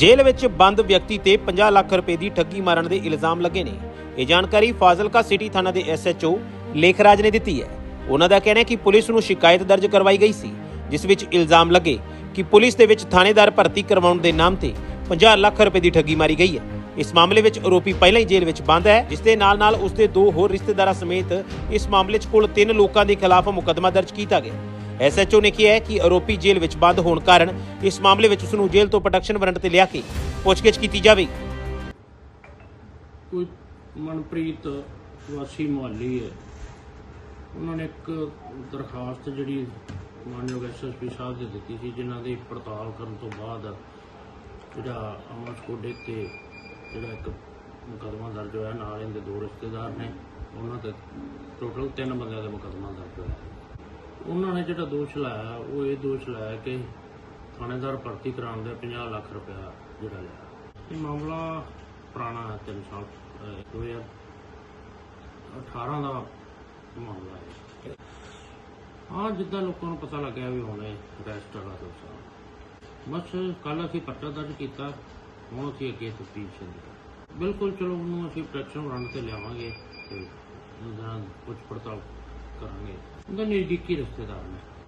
ਜੇਲ੍ਹ ਵਿੱਚ ਬੰਦ ਵਿਅਕਤੀ ਤੇ 50 ਲੱਖ ਰੁਪਏ ਦੀ ਠੱਗੀ ਮਾਰਨ ਦੇ ਇਲਜ਼ਾਮ ਲੱਗੇ ਨੇ। ਇਹ ਜਾਣਕਾਰੀ ਫਾਜ਼ਿਲਕਾ ਸਿਟੀ ਥਾਣਾ ਦੇ ਐਸਐਚਓ ਲੇਖਰਾਜ ਨੇ ਦਿੱਤੀ ਹੈ। ਉਹਨਾਂ ਦਾ ਕਹਿਣਾ ਹੈ ਕਿ ਪੁਲਿਸ ਨੂੰ ਸ਼ਿਕਾਇਤ ਦਰਜ ਕਰਵਾਈ ਗਈ ਸੀ, ਜਿਸ ਵਿੱਚ ਇਲਜ਼ਾਮ ਲੱਗੇ ਕਿ ਪੁਲਿਸ ਦੇ ਵਿੱਚ ਥਾਣੇਦਾਰ ਭਰਤੀ ਕਰਵਾਉਣ ਦੇ ਨਾਮ ਤੇ 50 ਲੱਖ ਰੁਪਏ ਦੀ ਠੱਗੀ ਮਾਰੀ ਗਈ ਹੈ। ਇਸ ਮਾਮਲੇ ਵਿੱਚ ਆਰੋਪੀ ਪਹਿਲਾਂ ਹੀ ਜੇਲ੍ਹ ਵਿੱਚ ਬੰਦ ਹੈ, ਜਿਸ ਦੇ ਨਾਲ ਨਾਲ ਉਸ ਦੇ ਦੋ ਹੋਰ ਰਿਸ਼ਤੇਦਾਰਾਂ ਸਮੇਤ ਇਸ ਮਾਮਲੇ 'ਚ ਕੁੱਲ 3 ਲੋਕਾਂ ਦੇ ਖਿਲਾਫ ਮੁਕੱਦਮਾ ਦਰਜ ਕੀਤਾ ਗਿਆ। ਐਸਐਚਓ ਨੇ ਕਿਹਾ ਕਿ ਆਰੋਪੀ ਜੇਲ੍ਹ ਵਿੱਚ ਬੰਦ ਹੋਣ ਕਾਰਨ ਇਸ ਮਾਮਲੇ ਵਿੱਚ ਉਸ ਨੂੰ ਜੇਲ੍ਹ ਤੋਂ ਪ੍ਰੋਟੈਕਸ਼ਨ ਵਾਰੰਟ ਤੇ ਲਿਆ ਕੇ ਪੁੱਛਗਿੱਛ ਕੀਤੀ ਜਾਵੇਗੀ। ਕੋਈ ਮਨਪ੍ਰੀਤ ਵਾਸੀ ਮੁਹੱਲੀ ਹੈ। ਉਹਨਾਂ ਨੇ ਇੱਕ ਦਰਖਾਸਤ ਜਿਹੜੀ ਮਾਨਯੋਗ ਐਸਐਸਪੀ ਸਾਹਿਬ ਦੇ ਦਿੱਤੀ ਸੀ, ਜਿਨ੍ਹਾਂ ਦੀ ਪੜਤਾਲ ਕਰਨ ਤੋਂ ਬਾਅਦ ਜਿਹੜਾ ਅਮਰ ਕੋਡੇ ਤੇ ਜਿਹੜਾ ਇੱਕ ਮੁਕੱਦਮਾ ਦਰਜ ਹੋਇਆ, ਨਾਲ ਇਹਦੇ ਦੋ ਰਿਸ਼ਤੇਦਾਰ ਨੇ। ਉਹਨਾਂ ਤੇ ਟੋਟਲ ਤਿੰਨ ਬੰਦਿਆਂ ਦਾ ਮੁਕੱਦਮਾ ਦਰਜ ਹੋਇਆ। ਉਹਨਾਂ ਨੇ ਜਿਹੜਾ ਦੋਸ਼ ਲਾਇਆ, ਉਹ ਇਹ ਦੋਸ਼ ਲਾਇਆ ਕਿ ਥਾਣੇਦਾਰ ਭਰਤੀ ਕਰਾਉਣ ਦੇ 50 ਲੱਖ ਰੁਪਇਆ ਜਿਹੜਾ ਲਿਆ। ਇਹ ਮਾਮਲਾ ਪੁਰਾਣਾ ਹੈ 3 ਸਾਲ, ਅਹ 2018 ਦਾ ਮਾਮਲਾ ਹੈ। ਹਾਂ ਜਿੱਦਾਂ ਲੋਕਾਂ ਨੂੰ ਪਤਾ ਲੱਗਿਆ ਵੀ ਹੁਣ ਇਹ ਹੁਣੇ ਵਾਲਾ ਹੋਇਆ ਦੋਸਤਾਂ ਬਸ ਕੱਲ ਅਸੀਂ ਪੱਟਾ ਦਰਜ ਕੀਤਾ, ਹੁਣ ਅਸੀਂ ਅੱਗੇ ਤਫਤੀਸ਼ ਸ਼ੁਰੂ ਬਿਲਕੁਲ ਚਲੋ, ਉਹਨੂੰ ਅਸੀਂ ਪ੍ਰੋਟੈਕਸ਼ਨ ਰਨ ਤੇ ਲਿਆਵਾਂਗੇ ਤੇ ਉਹਦਾ ਕੁਝ ਪੜਤਾਲ ਕਰਾਂਗੇ। 本当にできる人だからね。